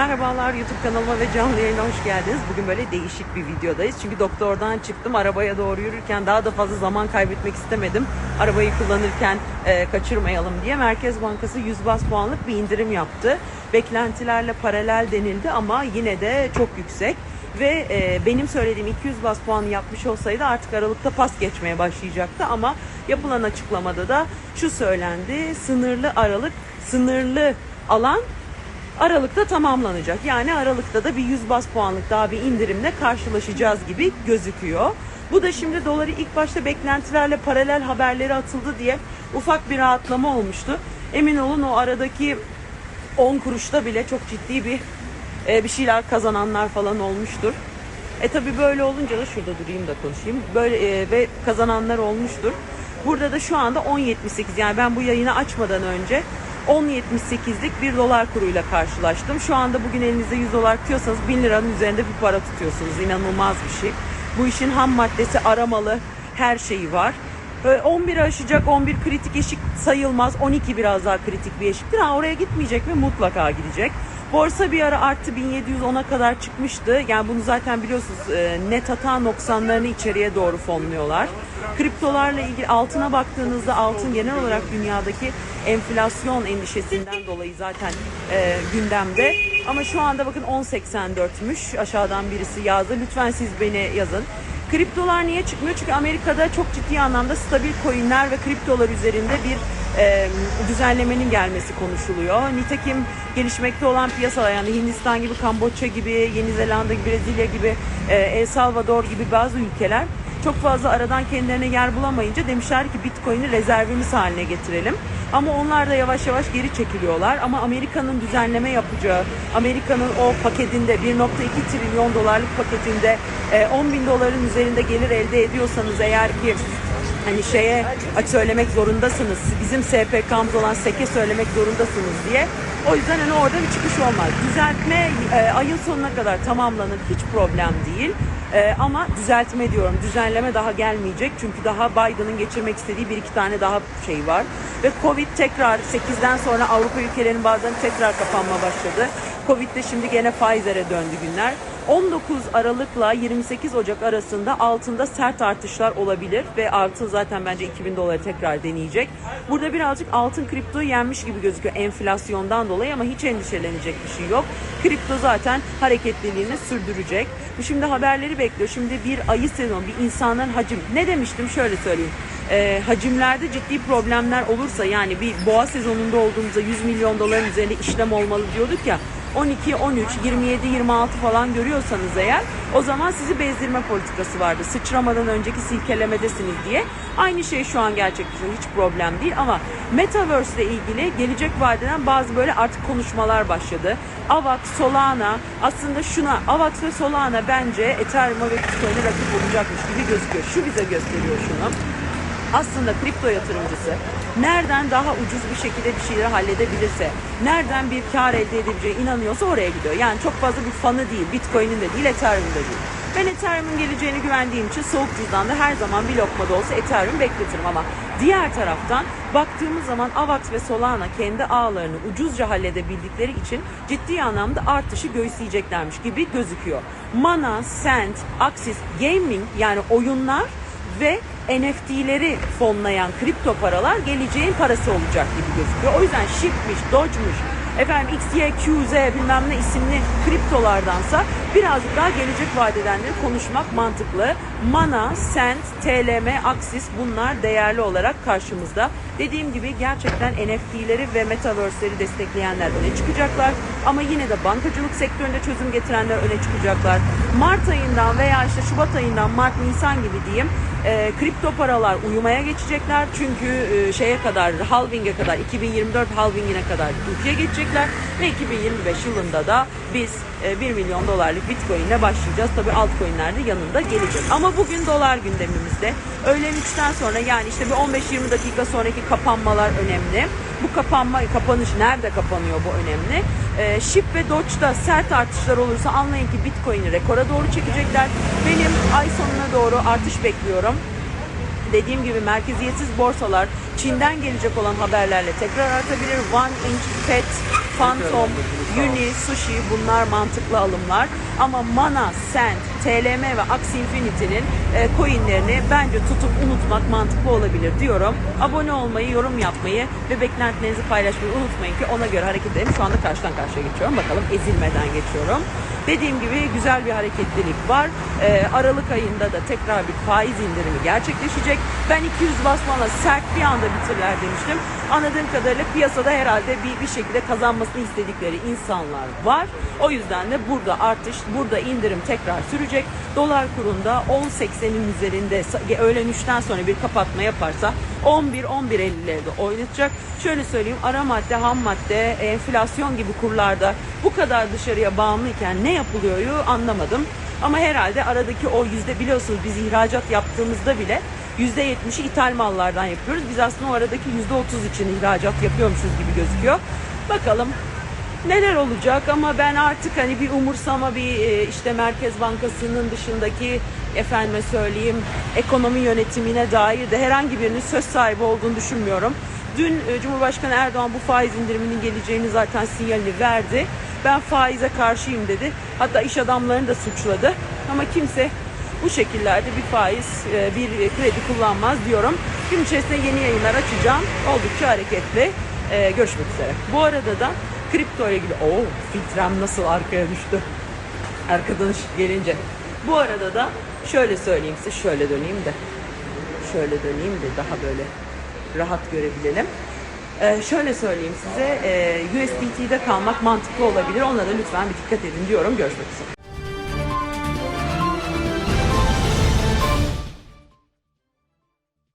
Merhabalar YouTube kanalıma ve canlı yayına hoş geldiniz. Bugün böyle değişik bir videodayız. Çünkü doktordan çıktım. Arabaya doğru yürürken daha da fazla zaman kaybetmek istemedim. Arabayı kullanırken e, kaçırmayalım diye Merkez Bankası 100 bas puanlık bir indirim yaptı. Beklentilerle paralel denildi ama yine de çok yüksek. Ve e, benim söylediğim 200 bas puanı yapmış olsaydı artık Aralık'ta pas geçmeye başlayacaktı. Ama yapılan açıklamada da şu söylendi. Sınırlı Aralık, sınırlı alan Aralık'ta tamamlanacak. Yani Aralık'ta da bir 100 bas puanlık daha bir indirimle karşılaşacağız gibi gözüküyor. Bu da şimdi doları ilk başta beklentilerle paralel haberleri atıldı diye ufak bir rahatlama olmuştu. Emin olun o aradaki 10 kuruşta bile çok ciddi bir e, bir şeyler kazananlar falan olmuştur. E tabi böyle olunca da şurada durayım da konuşayım. Böyle e, ve kazananlar olmuştur. Burada da şu anda 10.78 yani ben bu yayını açmadan önce 10.78'lik bir dolar kuruyla karşılaştım. Şu anda bugün elinizde 100 dolar tutuyorsanız 1000 liranın üzerinde bir para tutuyorsunuz. İnanılmaz bir şey. Bu işin ham maddesi aramalı her şeyi var. Ee, 11 aşacak 11 kritik eşik sayılmaz. 12 biraz daha kritik bir eşiktir. Ha oraya gitmeyecek mi? Mutlaka gidecek. Borsa bir ara arttı 1710'a kadar çıkmıştı. Yani bunu zaten biliyorsunuz e, net hata noksanlarını içeriye doğru fonluyorlar. Kriptolarla ilgili altına baktığınızda altın genel olarak dünyadaki enflasyon endişesinden dolayı zaten e, gündemde. Ama şu anda bakın 10.84'müş aşağıdan birisi yazdı. Lütfen siz beni yazın. Kriptolar niye çıkmıyor? Çünkü Amerika'da çok ciddi anlamda stabil coinler ve kriptolar üzerinde bir e, düzenlemenin gelmesi konuşuluyor. Nitekim gelişmekte olan piyasalar yani Hindistan gibi, Kamboçya gibi, Yeni Zelanda gibi, Brezilya gibi, e, El Salvador gibi bazı ülkeler çok fazla aradan kendilerine yer bulamayınca demişler ki Bitcoin'i rezervimiz haline getirelim. Ama onlar da yavaş yavaş geri çekiliyorlar. Ama Amerika'nın düzenleme yapacağı, Amerika'nın o paketinde 1.2 trilyon dolarlık paketinde 10 bin doların üzerinde gelir elde ediyorsanız eğer ki hani şeye söylemek zorundasınız. Bizim SPK'mız olan SEK'e söylemek zorundasınız diye. O yüzden hani orada bir çıkış olmaz. Düzeltme e, ayın sonuna kadar tamamlanır. Hiç problem değil. E, ama düzeltme diyorum. Düzenleme daha gelmeyecek. Çünkü daha Biden'ın geçirmek istediği bir iki tane daha şey var. Ve Covid tekrar 8'den sonra Avrupa ülkelerinin bazıları tekrar kapanma başladı. Covid de şimdi gene Pfizer'e döndü günler. 19 Aralık'la 28 Ocak arasında altında sert artışlar olabilir ve altın zaten bence 2000 doları tekrar deneyecek. Burada birazcık altın kriptoyu yenmiş gibi gözüküyor enflasyondan dolayı ama hiç endişelenecek bir şey yok. Kripto zaten hareketliliğini sürdürecek. Şimdi haberleri bekliyor. Şimdi bir ayı sezon, bir insanların hacim. Ne demiştim şöyle söyleyeyim. E, hacimlerde ciddi problemler olursa yani bir boğa sezonunda olduğumuzda 100 milyon doların üzerinde işlem olmalı diyorduk ya 12, 13, 27, 26 falan görüyorsanız eğer o zaman sizi bezdirme politikası vardı. Sıçramadan önceki silkelemedesiniz diye. Aynı şey şu an gerçekleşiyor. Hiç problem değil ama Metaverse ile ilgili gelecek vadeden bazı böyle artık konuşmalar başladı. AVAX, Solana aslında şuna AVAX ve Solana bence Ethereum'a ve Bitcoin'e rakip olacakmış gibi gözüküyor. Şu bize gösteriyor şunu aslında kripto yatırımcısı nereden daha ucuz bir şekilde bir şeyleri halledebilirse, nereden bir kar elde edebileceğine inanıyorsa oraya gidiyor. Yani çok fazla bir fanı değil, Bitcoin'in de değil, Ethereum'un da değil. Ben Ethereum'un geleceğini güvendiğim için soğuk cüzdanda her zaman bir lokma da olsa Ethereum bekletirim ama diğer taraftan baktığımız zaman Avax ve Solana kendi ağlarını ucuzca halledebildikleri için ciddi anlamda artışı göğüsleyeceklermiş gibi gözüküyor. Mana, Sand, Axis, Gaming yani oyunlar ve NFT'leri fonlayan kripto paralar geleceğin parası olacak gibi gözüküyor. O yüzden SHIB'miş, Doge'muş, efendim XYQZ bilmem ne isimli kriptolardansa birazcık daha gelecek vadedenleri konuşmak mantıklı. Mana, Sent, TLM, Axis bunlar değerli olarak karşımızda. Dediğim gibi gerçekten NFT'leri ve Metaverse'leri destekleyenler öne çıkacaklar. Ama yine de bankacılık sektöründe çözüm getirenler öne çıkacaklar. Mart ayından veya işte Şubat ayından Mart, Nisan gibi diyeyim e, kripto paralar uyumaya geçecekler. Çünkü e, şeye kadar halving'e kadar 2024 halving'ine kadar ülkeye geçecekler ve 2025 yılında da biz e, 1 milyon dolarlık bitcoin ile başlayacağız. Tabii altcoin'ler de yanında gelecek. Ama bugün dolar gündemimizde. Öğlen 3'ten sonra yani işte bir 15-20 dakika sonraki kapanmalar önemli. Bu kapanma, kapanış nerede kapanıyor bu önemli. E, SHIB ve Doge'da sert artışlar olursa anlayın ki Bitcoin'i rekora doğru çekecekler. Benim ay sonuna doğru artış bekliyorum. Dediğim gibi merkeziyetsiz borsalar Çin'den gelecek olan haberlerle tekrar artabilir. One Inch FED Phantom, Uni, Sushi bunlar mantıklı alımlar. Ama Mana, Sand, TLM ve Axie Infinity'nin e, coinlerini bence tutup unutmak mantıklı olabilir diyorum. Abone olmayı, yorum yapmayı ve beklentilerinizi paylaşmayı unutmayın ki ona göre hareket edelim. Şu anda karşıdan karşıya geçiyorum. Bakalım ezilmeden geçiyorum. Dediğim gibi güzel bir hareketlilik var. Ee, Aralık ayında da tekrar bir faiz indirimi gerçekleşecek. Ben 200 basmana sert bir anda bitirler demiştim. Anladığım kadarıyla piyasada herhalde bir, bir şekilde kazanmasını istedikleri insanlar var. O yüzden de burada artış, burada indirim tekrar sürecek. Dolar kurunda 10.80'in üzerinde öğlen 3'ten sonra bir kapatma yaparsa 11-11.50'lerde oynatacak. Şöyle söyleyeyim ara madde, ham madde, enflasyon gibi kurlarda bu kadar dışarıya bağımlıyken ne yapılıyor anlamadım. Ama herhalde aradaki o yüzde biliyorsunuz biz ihracat yaptığımızda bile yüzde yetmişi ithal mallardan yapıyoruz. Biz aslında o aradaki yüzde otuz için ihracat yapıyormuşuz gibi gözüküyor. Bakalım neler olacak ama ben artık hani bir umursama bir e, işte Merkez Bankası'nın dışındaki efendime söyleyeyim ekonomi yönetimine dair de herhangi birinin söz sahibi olduğunu düşünmüyorum. Dün e, Cumhurbaşkanı Erdoğan bu faiz indiriminin geleceğini zaten sinyalini verdi. Ben faize karşıyım dedi. Hatta iş adamlarını da suçladı. Ama kimse bu şekillerde bir faiz, e, bir kredi kullanmaz diyorum. Gün içerisinde yeni yayınlar açacağım. Oldukça hareketli. E, Görüşmek üzere. Bu arada da kripto ile ilgili... Oo, filtrem nasıl arkaya düştü. Arkadan gelince. Bu arada da şöyle söyleyeyim size, şöyle döneyim de. Şöyle döneyim de daha böyle rahat görebilelim. Ee, şöyle söyleyeyim size, e, USDT'de kalmak mantıklı olabilir. Ona da lütfen bir dikkat edin diyorum. Görüşmek üzere.